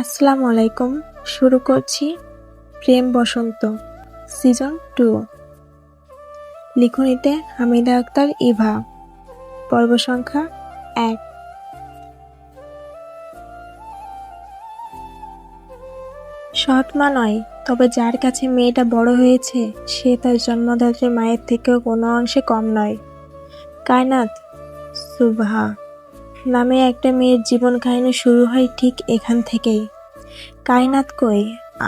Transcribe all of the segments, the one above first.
আসসালামু আলাইকুম। শুরু করছি প্রেম বসন্ত সিজন টু লিখনিতে হামিদা আক্তার, ইভা। পর্ব সংখ্যা এক। সৎ মা নয়, তবে যার কাছে মেয়েটা বড় হয়েছে, সে তার জন্মদাত্রী মায়ের থেকেও কোনো অংশে কম নয়। কায়নাত সুভা নামে একটা মেয়ের জীবন কাহিনী শুরু হয় ঠিক এখান থেকেই। কায়নাত কই?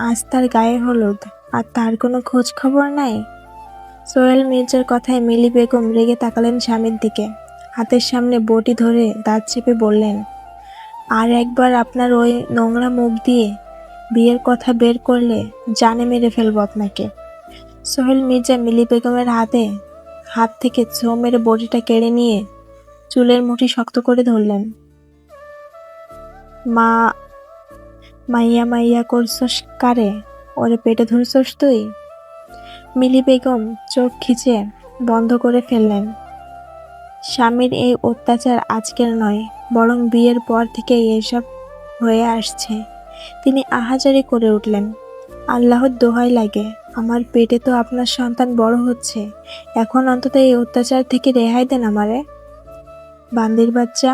আজ তার গায়ে হলুদ, আর তার কোনো খোঁজ খবর নাই? সোহেল মির্জার কথায় মিলি বেগম রেগে তাকালেন স্বামীর দিকে। হাতের সামনে বটি ধরে দাঁত চেপে বললেন, আর একবার আপনার ওই নোংরা মুখ দিয়ে বিয়ের কথা বের করলে জানে মেরে ফেলব আপনাকে। সোহেল মির্জা মিলি বেগমের হাতে, হাত থেকে ছো মেরে বটিটা কেড়ে নিয়ে চুলের মুঠি শক্ত করে ধরলেন। মা, মাইয়া মাইয়া করছস কারে? ওরে পেটে ধরছস তুই? মিলি বেগম চোখ খিচে বন্ধ করে ফেললেন। স্বামীর এই অত্যাচার আজকের নয়, বরং বিয়ের পর থেকে এসব হয়ে আসছে। তিনি আহাজারি করে উঠলেন। আল্লাহর দোহাই লাগে, আমার পেটে তো আপনার সন্তান বড় হচ্ছে। এখন অন্তত এই অত্যাচার থেকে রেহাই দেন আমারে। বান্দির বাচ্চা,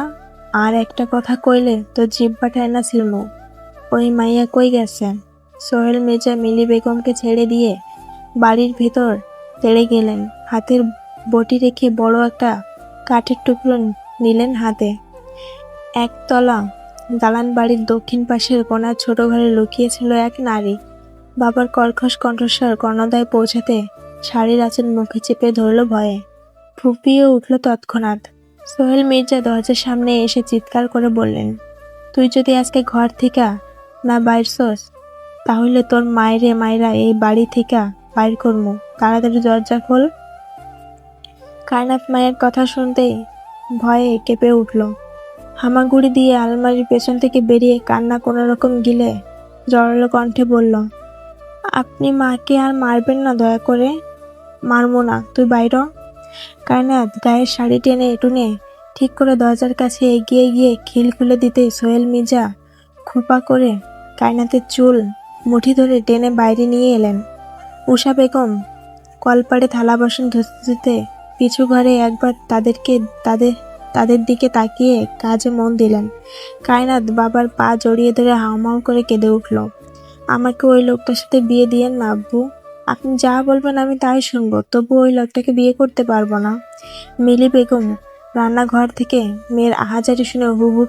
আর একটা কথা কইলে তো জিভ পাঠায় না ছিলমু ওই মাইয়া কই গেছে? সোহেল মির্জা মিলি বেগমকে ছেড়ে দিয়ে বাড়ির ভেতর তেড়ে গেলেন। হাতের বটি রেখে বড় একটা কাঠের টুকরো নিলেন হাতে। একতলা দালান বাড়ির দক্ষিণ পাশের কোনার ছোট ঘরে লুকিয়েছিল এক নারী। বাবার কর্কশ কণ্ঠস্বর কর্ণদায় পৌঁছাতে শাড়ির আঁচল মুখে চেপে ধরল ভয়ে। ফুপিয়ে উঠল তৎক্ষণাৎ। সোহেল মির্জা দরজার সামনে এসে চিৎকার করে বললেন, তুই যদি আজকে ঘর থেকে না বাইরছস তাহলে তোর মায়েরে মায়েরা এই বাড়ি থেকে বাইর করমু। তাড়াতাড়ি দরজা খোল। কায়নাত মায়ের কথা শুনতেই ভয়ে কেঁপে উঠল। হামাগুড়ি দিয়ে আলমারির পেছন থেকে বেরিয়ে কান্না কোনো রকম গিলে জড়ালো কণ্ঠে বলল, আপনি মাকে আর মারবেন না দয়া করে। মারবো না। তুই বাইর। কায়নাত গায়ের শাড়ি টেনে টুনে ঠিক করে দরজার কাছে এগিয়ে গিয়ে খিল খুলে দিতে সোহেল মির্জা খোপা করে কায়নাতের চুল মুঠি ধরে টেনে বাইরে নিয়ে এলেন। উষা বেগম কলপাড়ে থালা বাসন ধুতে ধুতে পিছু ঘরে একবার তাদেরকে তাদের তাদের দিকে তাকিয়ে কাজে মন দিলেন। কায়নাত বাবার পা জড়িয়ে ধরে হাউমাউ করে কেঁদে উঠল। আমাকে ওই লোকটার সাথে বিয়ে দিয়েন না, আব্বু। আপনি যা বলবেন আমি তাই শুনব তবু ওই লোকটাকে বিয়ে করতে পারব না। মিলি বেগম রান্নাঘর থেকে মেয়ের আহাজারি শুনে হু হু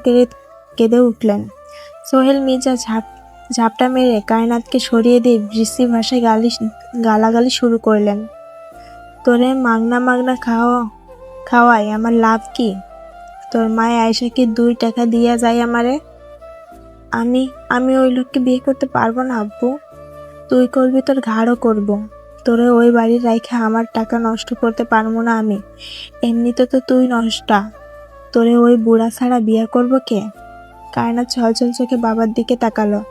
কেঁদে উঠলেন। সোহেল মির্জা ঝাপ, ঝাপটা মেরে কায়নাতকে সরিয়ে দিয়ে বৃষ্টি ভাষায় গালি, গালাগালি শুরু করলেন। তোরে মাগনা মাগনা খাওয়া, খাওয়াই, আমার লাভ কি? তোর মায়ে আয়সাকে দুই টাকা দিয়া যায় আমারে? আমি আমি ওই লোককে বিয়ে করতে পারব না, আব্বু? তুই করবি তোর ঘাড়ও করব। তোরে ওই বাড়ির রাইখে আমার টাকা নষ্ট করতে পারব না আমি। এমনিতে তো তুই নষ্টা। তোরে ওই বুড়া ছাড়া বিয়ে করব কে? কায়না ছলছল চোখে বাবার দিকে তাকালো।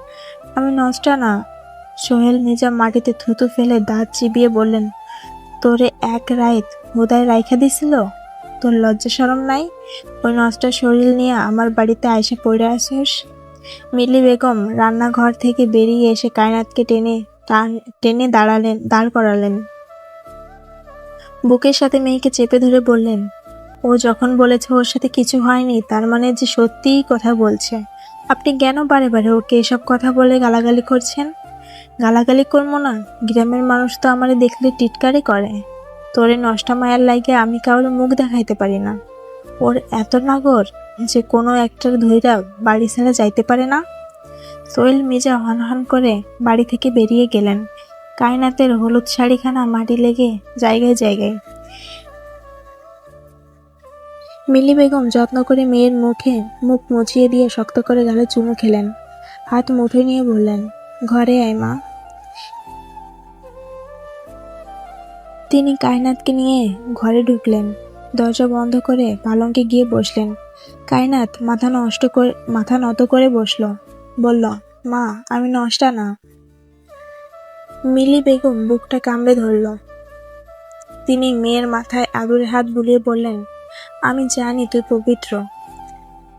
আমি নষ্টা না। সোহেল নিজা মাটিতে থুতু ফেলে দাঁত চিবিয়ে বললেন, তোরে এক রাইত হুদায় রাইখা দিছিল? তোর লজ্জা সরম নাই? ওই নষ্ট শরীর নিয়ে আমার বাড়িতে আইসা পড়ে আসিস? মিলি বেগম রান্নাঘর থেকে বেরিয়ে এসে কায়নাতকে টেনে টান- দাঁড়ালেন, দাঁড় করালেন। বুকের সাথে মেয়েকে চেপে ধরে বললেন, ও যখন বলেছে ওর সাথে কিছু হয়নি, তার মানে যে সত্যিই কথা বলছে। আপনি কেন বারে বারে ওকে এসব কথা বলে গালাগালি করছেন? গালাগালি করব না? গ্রামের মানুষ তো আমারে দেখলে টিটকারি করে। তোরে নষ্টা মায়ার লাগে আমি কাউরে মুখ দেখাইতে পারি না। ওর এত নাগর যে কোনো একটার ধৈরা বাড়ি ছেড়ে যাইতে পারে না? সোহেল মির্জা হন হন করে বাড়ি থেকে বেরিয়ে গেলেন। কায়নাতের হলুদ শাড়িখানা মাটি লেগে জায়গায় জায়গায়। মিলি বেগম যত্ন করে মেয়ের মুখে মুখ মুছিয়ে দিয়ে শক্ত করে গালে চুমু খেলেন। হাত মুঠো নিয়ে বললেন, ঘরে আয় মা। তিনি কায়নাতকে নিয়ে ঘরে ঢুকলেন। দরজা বন্ধ করে পালঙ্কে গিয়ে বসলেন। কায়নাত মাথা নষ্ট করে, মাথা নত করে বসল। বলল, মা, আমি নষ্টা না। মিলি বেগম বুকটা কামড়ে ধরল। তিনি মেয়ের মাথায় আদুরে হাত বুলিয়ে বললেন, আমি জানি তুই পবিত্র।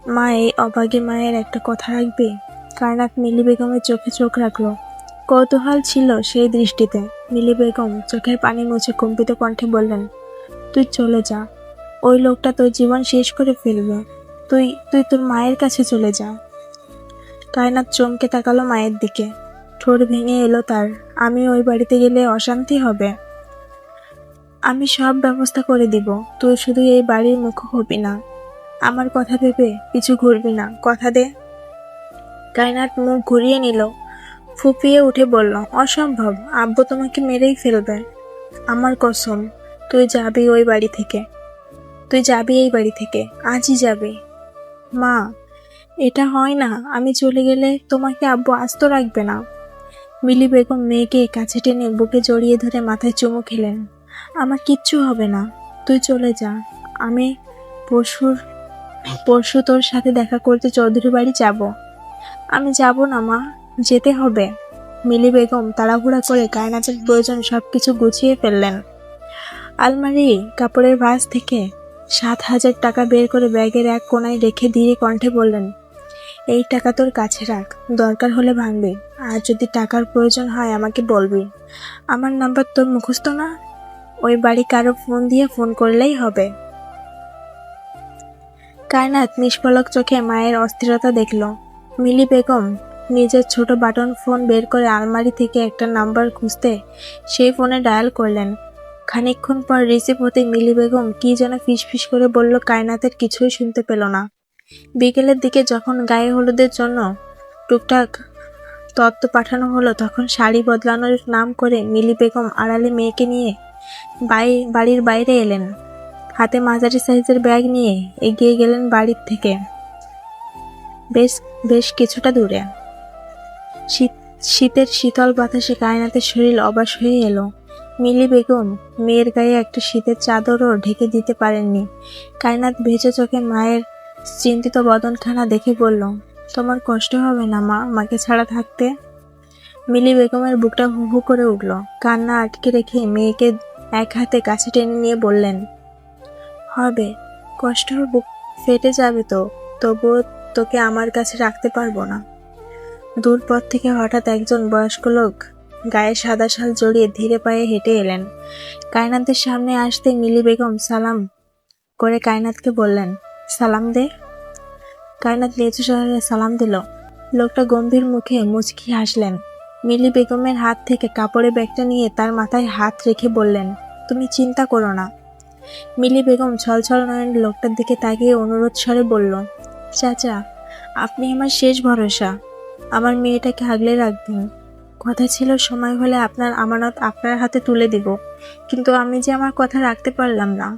মা, এই অভাগী মায়ের একটা কথা রাখবে? কায়নাত মিলি বেগমের চোখে চোখ রাখল। কৌতূহল ছিল সেই দৃষ্টিতে। মিলি বেগম চোখের পানি মুছে কম্পিত কণ্ঠে বললেন, তুই চলে যা। ওই লোকটা তোর জীবন শেষ করে ফেলবে। তুই তুই তোর মায়ের কাছে চলে যা। কায়নাত চমকে তাকালো মায়ের দিকে। ঠোঁট ভেঙে এলো তার। আমি ওই বাড়িতে গেলে অশান্তি হবে। আমি সব ব্যবস্থা করে দিব। তুই শুধু এই বাড়ির মুখ হবি না। আমার কথা ভেবে পিছু ঘুরবি না। কথা দে। কায়নাত মুখ ঘুরিয়ে নিল। ফুপিয়ে উঠে বলল, অসম্ভব। আব্বু তোমাকে মেরেই ফেলবে। আমার কসম। তুই যাবি ওই বাড়ি থেকে। তুই যাবি এই বাড়ি থেকে। আজই যাবি। মা, এটা হয় না। আমি চলে গেলে তোমাকে আব্বু আস্ত রাখবে না। মিলি বেগম মেয়েকে কাছে টেনে বুকে জড়িয়ে ধরে মাথায় চুমু খেলেন। আমার কিচ্ছু হবে না, তুই চলে যা। আমি পরশুর পরশু তোর সাথে দেখা করতে চৌধুরী বাড়ি যাব। আমি যাব না মা, যেতে হবে। মিলি বেগম তাড়াহুড়া করে কায়নাতের প্রয়োজন সব কিছু গুছিয়ে ফেললেন। আলমারি, কাপড়ের ভাঁজ থেকে সাত হাজার টাকা বের করে ব্যাগের এক কোনায় রেখে ধীরে কণ্ঠে বললেন, এই টাকা তোর কাছে রাখ, দরকার হলে ভাঙবি। আর যদি টাকার প্রয়োজন হয় আমাকে বলবি। আমার নাম্বার তোর মুখস্থ না? ওই বাড়ি কারও ফোন দিয়ে ফোন করলেই হবে। কায়নাত নিষ্পলক চোখে মায়ের অস্থিরতা দেখল। মিলি বেগম নিজের ছোট বাটন ফোন বের করে আলমারি থেকে একটা নাম্বার খুঁজতে সেই ফোনে ডায়াল করলেন। খানিকক্ষণ পর রিসিভ হতে মিলি বেগম কি যেন ফিসফিস করে বলল কায়নাতের কিছুই শুনতে পেল না। বিকেলের দিকে যখন গায়ে হলুদের জন্য টুকটাক তত্ত্ব পাঠানো হলো, তখন শাড়ি বদলানোর নাম করে মিলি বেগম আড়ালে মেয়েকে নিয়ে বাই, বাড়ির বাইরে এলেন। হাতে মাঝারি সাইজের ব্যাগ নিয়ে এগিয়ে গেলেন বাড়ির থেকে। বেশ বেশ কিছুটা দূরে। শীত, শীতের শীতল বাতাসে কায়নাতের শরীর অবাস হয়ে এলো। মিলি বেগম মেয়ের গায়ে একটা শীতের চাদরও ঢেকে দিতে পারেননি। কায়নাত ভেজে চোখে মায়ের চিন্তিত বদনখানা দেখে বলল, তোমার কষ্ট হবে না মা, মাকে ছাড়া থাকতে? মিলি বেগমের বুকটা হু হু করে উঠল। কান্না আটকে রেখে মেয়েকে এক হাতে কাছে টেনে নিয়ে বললেন, হবে, কষ্ট বুক ফেটে যাবে তো, তবুও তোকে আমার কাছে রাখতে পারব না। দূর পথ থেকে হঠাৎ একজন বয়স্ক লোক গায়ে সাদা শাল জড়িয়ে ধীরে পায়ে হেঁটে এলেন। কায়নাতের সামনে আসতে মিলি বেগম সালাম করে কায়নাতকে বললেন, সালাম দে। কায়নাত নিচু শহরে সালাম দিল। লোকটা গম্ভীর মুখে মুচকি হাসলেন। মিলি বেগমের হাত থেকে কাপড়ের ব্যাগটা নিয়ে তার মাথায় হাত রেখে বললেন, তুমি চিন্তা করো না। মিলি বেগম ছলছল নয়ন লোকটার দিকে তাকিয়ে অনুরোধ স্বরে বলল, চাচা, আপনি আমার শেষ ভরসা। আমার মেয়েটাকে আগলে রাখবেন। কথা ছিল সময় হলে আপনার আমানত আপনার হাতে তুলে দিব। কিন্তু আমি যে আমার কথা রাখতে পারলাম না।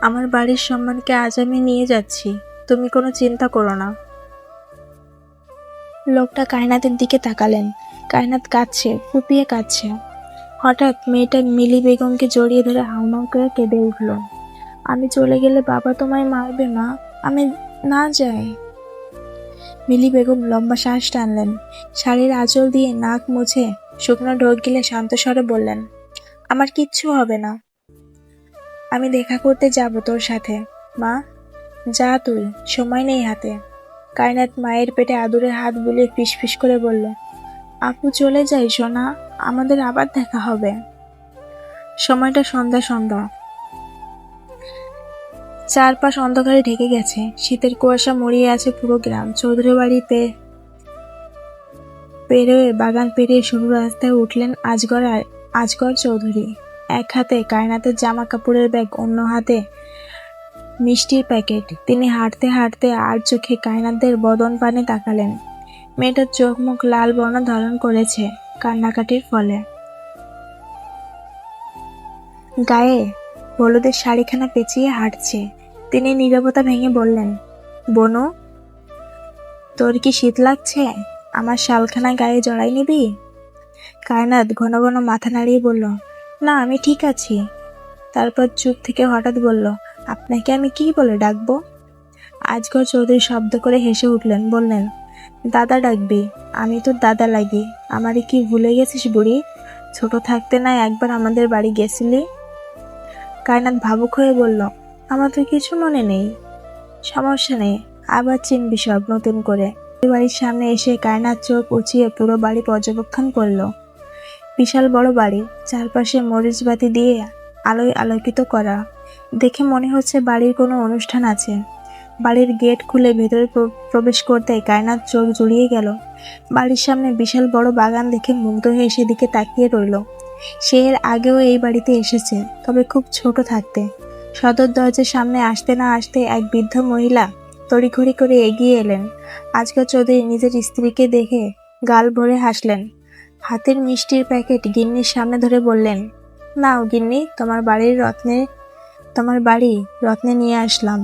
আমার বাড়ির সম্মানকে আজ আমি নিয়ে যাচ্ছি। তুমি কোনো চিন্তা করো না। লোকটা কায়নাতের দিকে তাকালেন। কায়নাত কাঁদছে, ফুপিয়ে কাঁদছে। হঠাৎ মেয়েটা মিলি বেগমকে জড়িয়ে ধরে হাউমাউ করে কেঁদে উঠল। আমি চলে গেলে বাবা তোমায় মারবে মা। আমি না যাই। মিলি বেগম লম্বা শ্বাস টানলেন। শাড়ির আঁচল দিয়ে নাক মুছে শুকনো ঢোক গিলে শান্ত স্বরে বললেন, আমার কিচ্ছু হবে না। আমি দেখা করতে যাব তোর সাথে। মা, যা তুই, সময় নেই হাতে। কায়নাত মায়ের পেটে আদুরে হাত বুলিয়ে ফিস করে বলল, আপু চলে যাই সোনা, আমাদের আবার দেখা হবে। সময়টা সন্ধ্যা সন্ধ্যা। চারপাশ অন্ধকারে ঢেকে গেছে। শীতের কুয়াশা মরিয়ে আছে পুরো গ্রাম। চৌধুরী বাড়ি পে, পেরোয় বাগান পেরিয়ে সরু রাস্তায় উঠলেন আজগর আজগর চৌধুরী। এক হাতে কায়নাতের জামা কাপড়ের ব্যাগ, অন্য হাতে মিষ্টির প্যাকেট। তিনি হাঁটতে হাঁটতে আর চোখে কায়নাতদের বদন পানে তাকালেন। মেয়েটার চোখ মুখ লাল বর্ণ ধারণ করেছে কান্নাকাটির ফলে। গায়ে হলুদের শাড়িখানা পেঁচিয়ে হাঁটছে। তিনি নীরবতা ভেঙে বললেন, বনু, তোর কি শীত লাগছে? আমার শালখানা গায়ে জড়াই নিবি? কায়নাত ঘন ঘন মাথা নাড়িয়ে বলল, না, আমি ঠিক আছি। তারপর চুপ থেকে হঠাৎ বলল, আপনাকে আমি কি বলে ডাকবো? আজগর চৌধুরী শব্দ করে হেসে উঠলেন, বললেন, দাদা ডাকবি, আমি তোর দাদা লাগি। আমারে কি ভুলে গেছিস বুড়ি? ছোট থাকতে না একবার আমাদের বাড়ি গেছিলি? কায়নাথ ভাবুক হয়ে বলল, আমার তো কিছু মনে নেই। সমস্যা নেই। আবার চিনবি সব নতুন করে। বাড়ির সামনে এসে কায়নার চোখ উঁচিয়ে পুরো বাড়ি পর্যবেক্ষণ করল। বিশাল বড় বাড়ি, চারপাশে মরিচ বাতি দিয়ে আলোয় আলোকিত করা। দেখে মনে হচ্ছে বাড়ির কোনো অনুষ্ঠান আছে। বাড়ির গেট খুলে ভেতরে প্র- প্রবেশ করতে কায়নার চোখ জুড়িয়ে গেল। বাড়ির সামনে বিশাল বড় বাগান দেখে মুগ্ধ হয়ে সেদিকে তাকিয়ে রইল। সে এর আগেও এই বাড়িতে এসেছে, তবে খুব ছোট থাকতে। সদর দরজার সামনে আসতে না আসতে এক বৃদ্ধ মহিলা তড়িঘড়ি করে এগিয়ে এলেন। আজকাল চৌধুরী নিজের স্ত্রীকে দেখে গাল ভরে হাসলেন। হাতের মিষ্টির প্যাকেট গিন্নির সামনে ধরে বললেন, নাও গিন্নি, তোমার বাড়ির রত্নে, তোমার বাড়ি রত্নে নিয়ে আসলাম।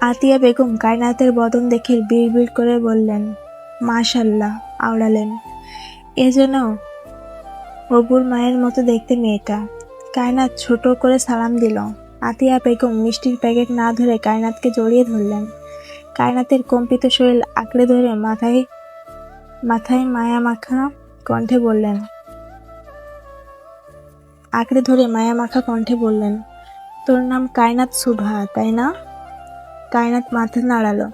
আতিয়া বেগম কায়নাতের বদন দেখে বিড় করে বললেন, মাশাল্লাহ, আওড়ালেন। এজন্য অবুর মায়ের মতো দেখতে মেয়েটা। কায়নাত ছোট করে সালাম দিল। আতিয়া বেগম মিষ্টির প্যাকেট না ধরে কায়নাতকে জড়িয়ে ধরলেন। কায়নাতের কম্পিত শরীর আঁকড়ে ধরে মাথায় মাথায় মায়া মাখা কণ্ঠে বললেন। আঁকড়ে ধরে মায়া মাখা কণ্ঠে বললেন, তোর নাম কায়নাত সুভা, তাই না? কায়নাত মাথা নাড়ালো।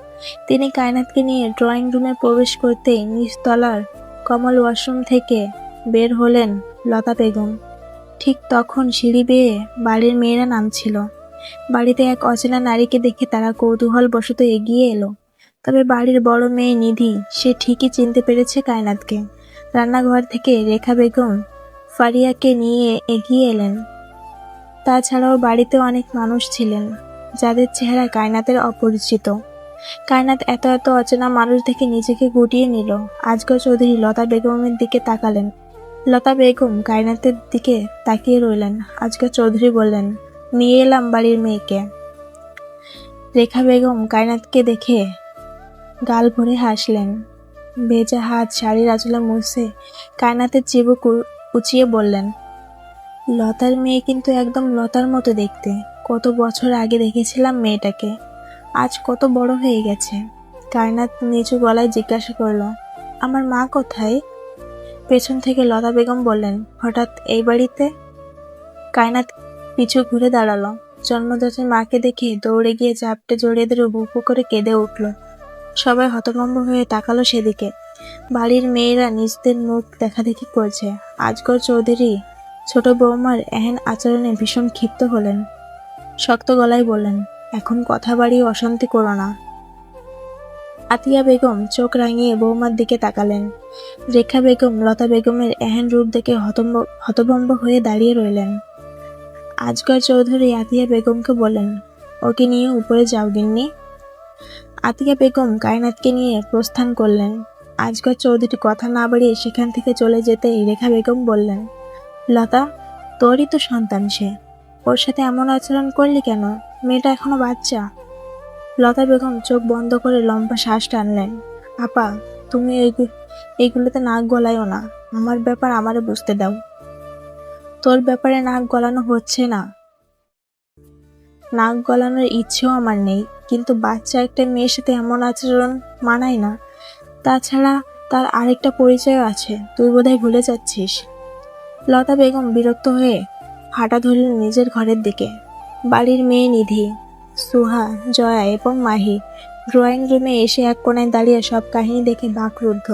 তিনি কায়নাতকে নিয়ে ড্রয়িং রুমে প্রবেশ করতেই নিচতলার কমল ওয়াশরুম থেকে বের হলেন। লতা বেগম। ঠিক তখন সিঁড়ি বেয়ে বাড়ির মেয়েরা নামছিল। বাড়িতে এক অচেনা নারীকে দেখে তারা কৌতূহল বশত এগিয়ে এলো। তবে বাড়ির বড় মেয়ে নিধি, সে ঠিকই চিনতে পেরেছে কায়নাতকে। রান্নাঘর থেকে রেখা বেগম ফারিয়াকে নিয়ে এগিয়ে এলেন। তাছাড়াও বাড়িতে অনেক মানুষ ছিলেন, যাদের চেহারা কায়নাতের অপরিচিত। কায়নাত এত এত অচেনা মানুষ দেখে নিজেকে গুটিয়ে নিল। আজগর চৌধুরী লতা বেগমের দিকে তাকালেন। লতা বেগম কায়নাতের দিকে তাকিয়ে রইলেন। আজকে চৌধুরী বললেন, নিয়ে এলাম বাড়ির মেয়েকে। রেখা বেগম কায়নাতকে দেখে গাল ভরে হাসলেন। ভেজা হাত শাড়ির আঁচলে মুছে কায়নাতের চিবুক উঁচিয়ে বললেন, লতার মেয়ে কিন্তু একদম লতার মতো দেখতে। কত বছর আগে দেখেছিলাম মেয়েটাকে। আজ কত বড় হয়ে গেছে। কায়নাত নিচু গলায় জিজ্ঞাসা করল, আমার মা কোথায়? পেছন থেকে লতা বেগম বললেন, হঠাৎ এই বাড়িতে? কায়নাত পিছু ঘুরে দাঁড়াল। জন্মদাতের মাকে দেখে দৌড়ে গিয়ে চাপটে জড়িয়ে ধরে বুকু করে কেঁদে উঠল। সবাই হতভম্ব হয়ে তাকালো সেদিকে। বাড়ির মেয়েরা নিজেদের মুখ দেখাদেখি করছে। আজগর চৌধুরী, ছোট বৌমার এহেন আচরণে ভীষণ ক্ষিপ্ত হলেন। শক্ত গলায় বললেন, এখন কথা বাড়িয়ে অশান্তি করো না। আতিয়া বেগম চোখ রাঙিয়ে বৌমার দিকে তাকালেন। রেখা বেগম, লতা বেগমের এহেন রূপ দেখে হতভম্ব হয়ে দাঁড়িয়ে রইলেন। আজগর চৌধুরী আতিয়া বেগমকে বলেন ওকে নিয়ে উপরে যাও গিন্নি। আতিয়া বেগম কায়নাতকে নিয়ে প্রস্থান করলেন। আজগর চৌধুরী কথা না বাড়িয়ে সেখান থেকে চলে যেতেই রেখা বেগম বললেন, লতা, তোরই তো সন্তান সে। ওর সাথে এমন আচরণ করলি কেন? মেয়েটা এখনও বাচ্চা। লতা বেগম চোখ বন্ধ করে লম্বা শ্বাস টানলেন। আপা, তুমি এইগু- এইগুলোতে নাক গলায়ও না। আমার ব্যাপার আমারে বুঝতে দাও। তোর ব্যাপারে নাক গলানো হচ্ছে না। নাক গলানোর ইচ্ছেও আমার নেই। কিন্তু বাচ্চা একটা মেয়ের সাথে এমন আচরণ মানায় না। তাছাড়া তার আরেকটা পরিচয় আছে। তুই বোধহয় ভুলে যাচ্ছিস। লতা বেগম বিরক্ত হয়ে হাঁটা ধরলেন নিজের ঘরের দিকে। বাড়ির মেয়ে নিধি। সুহা, জয়া এবং মাহি ড্রয়িং রুমে এসে এক কোণায় দাঁড়িয়ে সব কাহিনী দেখে বাকরুদ্ধ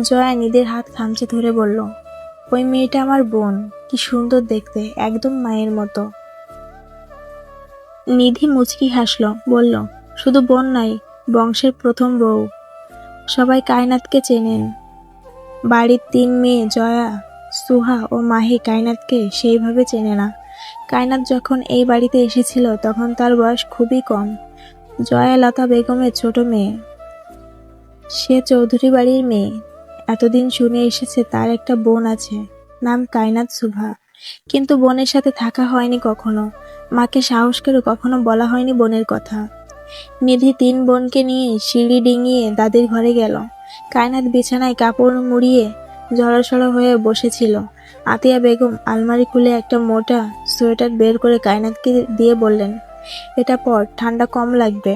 জয়া নিদের হাত খামচে ধরে বলল, ওই মেয়েটা আমার বোন, কি সুন্দর দেখতে, একদম মায়ের মতো। নিধি মুচকি হাসলো, বলল, শুধু বোন নাই, বংশের প্রথম বউ। সবাই কায়নাতকে চেনেন। বাড়ির তিন মেয়ে জয়া, সুহা ও মাহি কায়নাতকে সেইভাবে চেনে না। কায়নাত যখন এই বাড়িতে এসেছিল, তখন তার বয়স খুবই কম। জয়া লতা বেগমের ছোট মেয়ে। সে চৌধুরী বাড়ির মেয়ে। এতদিন শুনে এসেছে তার একটা বোন আছে, নাম কায়নাত সুভা। কিন্তু বোনের সাথে থাকা হয়নি কখনো। মাকে সাহস করে কখনো বলা হয়নি বোনের কথা। নিধি তিন বোনকে নিয়ে সিঁড়ি ডিঙিয়ে দাদির ঘরে গেল। কায়নাত বিছানায় কাপড় মুড়িয়ে জড়সড় হয়ে বসেছিল। আতিয়া বেগম আলমারি খুলে একটা মোটা সোয়েটার বের করে কায়নাতকে দিয়ে বললেন, এটা পর, ঠান্ডা কম লাগবে।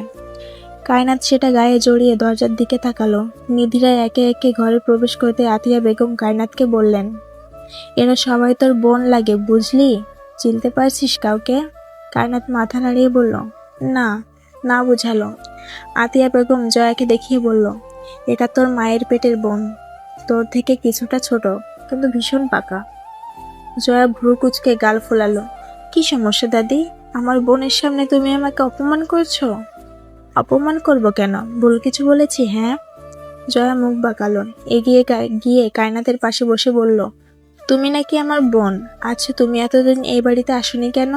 কায়নাত সেটা গায়ে জড়িয়ে দরজার দিকে তাকালো। নিধিরা একে একে ঘরে প্রবেশ করতে আতিয়া বেগম কায়নাতকে বললেন, এরা সবাই তোর বোন লাগে, বুঝলি? চিনতে পারছিস কাউকে? কায়নাত মাথা নাড়িয়ে বলল, না না বুঝালো। আতিয়া বেগম জয়াকে দেখিয়ে বলল, এটা তোর মায়ের পেটের বোন। তোর থেকে কিছুটা ছোট, কিন্তু ভীষণ পাকা। জয়া ভ্রু কুচকে গাল ফোলালো। কি সমস্যা, দাদি? আমার বোনের সামনে তুমি আমাকে অপমান করছ? অপমান করব কেন? ভুল কিছু বলেছি হ্যাঁ? জয়া মুখ বাঁকালো, এগিয়ে গিয়ে কায়নাতের পাশে বসে বলল, তুমি নাকি আমার বোন? আচ্ছা তুমি এতদিন এই বাড়িতে আসনি কেন?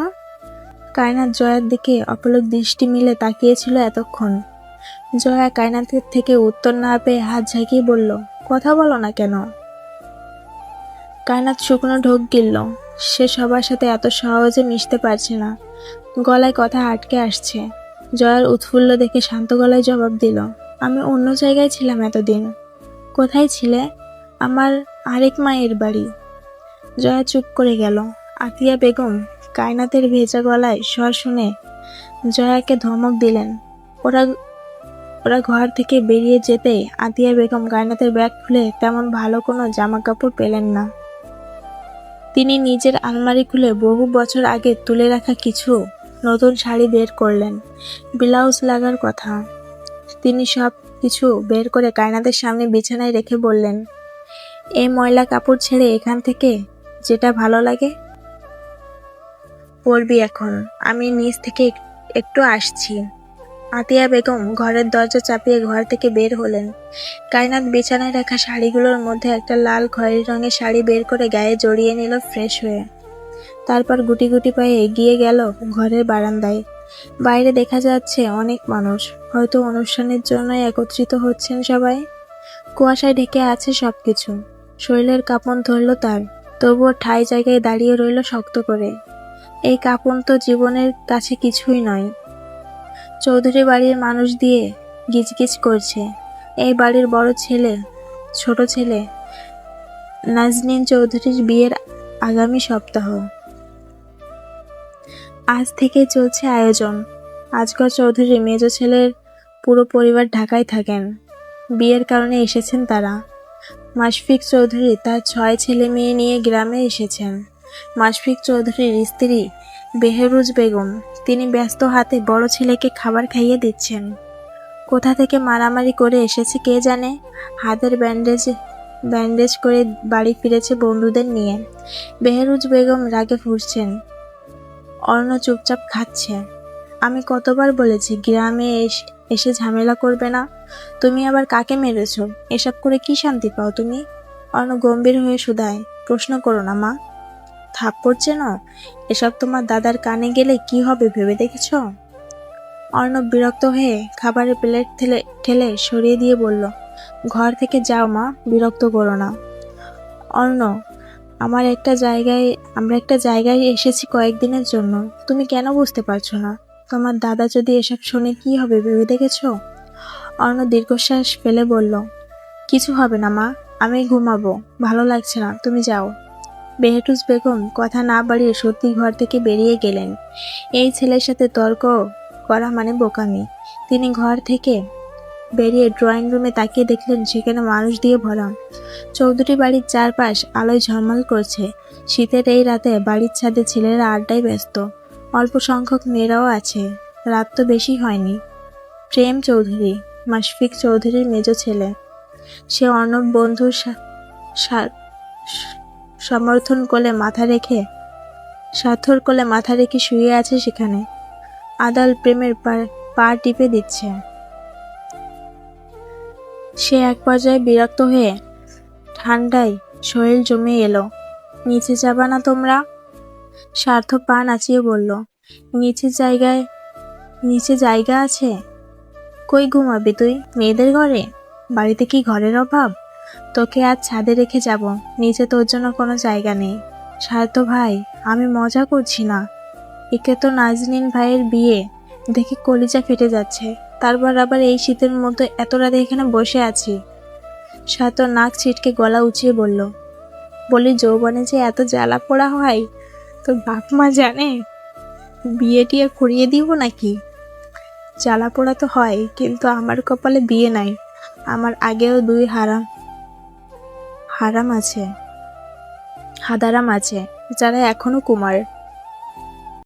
কায়নাত জয়ার দিকে অপলক দৃষ্টি মিলে তাকিয়েছিল এতক্ষণ। জয়া কায়নাতের থেকে উত্তর না পেয়ে হাত ঝাঁকিয়ে বলল, কথা বলো না কেন? কায়নাত শুকনো ঢোক গিলল। সে সবার সাথে এত সহজে মিশতে পারছে না। গলায় কথা আটকে আসছে। জয়ার উৎফুল্ল দেখে শান্ত গলায় জবাব দিল, আমি অন্য জায়গায় ছিলাম এতদিন। কোথায় ছিলে? আমার আরেক মায়ের বাড়ি। জয়া চুপ করে গেল। আতিয়া বেগম কায়নাতের ভেজা গলায় স্বর শুনে জয়াকে ধমক দিলেন। ওরা ওরা ঘর থেকে বেরিয়ে যেতে আতিয়া বেগম কায়নাতের ব্যাগ খুলে তেমন ভালো কোনো জামা কাপড় পেলেন না। তিনি নিজের আলমারি খুলে বহু বছর আগে তুলে রাখা কিছু নতুন শাড়ি বের করলেন, ব্লাউজ লাগার কথা। তিনি সব কিছু বের করে কায়নাদের সামনে বিছানায় রেখে বললেন এই ময়লা কাপড় ছেড়ে এখান থেকে যেটা ভালো লাগে, পরবি এখন। আমি নিচ থেকে একটু আসছি। আতিয়া বেগম ঘরের দরজা চাপিয়ে ঘর থেকে বের হলেন। কায়নাত বিছানায় রাখা শাড়িগুলোর মধ্যে একটা লাল খয়েরি রঙের শাড়ি বের করে গায়ে জড়িয়ে নিল ফ্রেশ হয়ে। তারপর গুটি গুটি পায়ে এগিয়ে গেল ঘরের বারান্দায়। বাইরে দেখা যাচ্ছে অনেক মানুষ। হয়তো অনুষ্ঠানের জন্যই একত্রিত হচ্ছেন সবাই। কুয়াশায় ঢেকে আছে সব কিছু শরীরের কাঁপন ধরল তার। তবুও ঠাই জায়গায় দাঁড়িয়ে রইল শক্ত করে। এই কাঁপন তো জীবনের কাছে কিছুই নয়। চৌধুরী বাড়ির মানুষ দিয়ে গিজগিজ করছে। এই বাড়ির বড় ছেলে, ছোট ছেলে নাজনীন চৌধুরীর বিয়ের আগামী সপ্তাহ। আজ থেকে চলছে আয়োজন। আজগর চৌধুরী মেজ ছেলের পুরো পরিবার ঢাকায় থাকেন। বিয়ের কারণে এসেছেন তারা। মাশফিক চৌধুরী তার ছয় ছেলে মেয়ে নিয়ে গ্রামে এসেছেন। মাশফিক চৌধুরীর স্ত্রী বেহরুজ বেগম, তিনি ব্যস্ত হাতে বড় ছেলেকে খাবার খাইয়ে দিচ্ছেন। কোথা থেকে মারামারি করে এসেছে কে জানে? হাতের ব্যান্ডেজ ব্যান্ডেজ করে বাড়ি ফিরেছে বন্ধুদের নিয়ে। বেহরুজ বেগম রাগে ফুরছেন অর্ণ চুপচাপ খাচ্ছে। আমি কতবার বলেছি, গ্রামে এস- ঝামেলা করবে না। তুমি আবার কাকে মেরেছ? এসব করে কি শান্তি পাও তুমি? অর্ণ গম্ভীর হয়ে শুধায়। প্রশ্ন করো না, মা। থাপ্পড় চেন? এসব তোমার দাদার কানে গেলে কি হবে ভেবে দেখেছ? অর্ণব বিরক্ত হয়ে খাবারের প্লেট ঠেলে ঠেলে সরিয়ে দিয়ে বলল, ঘর থেকে যাও মা, বিরক্ত করো না। অর্ণ আমার একটা জায়গায়, আমরা একটা জায়গায় এসেছি কয়েকদিনের জন্য। তুমি কেন বুঝতে পারছ না? তোমার দাদা যদি এসব শুনে কি হবে ভেবে দেখেছ? অর্ণ দীর্ঘশ্বাস ফেলে বলল, কিছু হবে না মা, আমি ঘুমাবো। ভালো লাগছে না, তুমি যাও। বেহটুস বেগম কথা না বাড়িয়ে সত্যি ঘর থেকে বেরিয়ে গেলেন। এই ছেলের সাথে তর্ক করা মানে বোকামি। তিনি ঘর থেকে বেরিয়ে ড্রয়িং রুমে তাকিয়ে দেখলেন সেখানে মানুষ দিয়ে ভরা চৌধুরী বাড়ির চারপাশ আলোয় ঝলমল করছে। শীতের এই রাতে বাড়ির ছাদে ছেলেরা আড্ডায় ব্যস্ত। অল্প সংখ্যক মেয়েরাও আছে। রাত তো বেশি হয়নি। প্রেম চৌধুরী, মাশফিক চৌধুরীর মেজ ছেলে। সে অর্ণব বন্ধুর সমর্থন কোলে মাথা রেখে, সাথর কোলে মাথা রেখে শুয়ে আছে সেখানে। আদাল প্রেমের পা- টিপে দিচ্ছে। সে এক পর্যায়ে বিরক্ত হয়ে ঠান্ডায় শরীর জমে এলো। নিচে যাবা না তোমরা? স্বার্থ পা নাচিয়ে বলল, নিচে জায়গায়, নিচে জায়গা আছে? কই ঘুমাবি তুই? মেয়েদের ঘরে? বাড়িতে কি ঘরের অভাব? তোকে আজ ছাদে রেখে যাব। নিচে তোর জন্য কোনো জায়গা নেই। স্বার্থ ভাই, আমি মজা করছি না। একে তো নাজনীন ভাইয়ের বিয়ে। দেখে কলিজা ফেটে যাচ্ছে। তারপর আবার এই শীতের মধ্যে এত রাতে এখানে বসে আছি। স্বার্থ নাক ছিটকে গলা উঁচিয়ে বলল, বলি যৌবনে যে এত জ্বালা পোড়া হয়, তোর বাপ মা জানে? বিয়ে টিয়ে করিয়ে দিব নাকি? জ্বালা পোড়া তো হয়, কিন্তু আমার কপালে বিয়ে নাই। আমার আগেও দুই হারাম হারাম আছে। হাদারাম আছে যারা এখনও কুমার।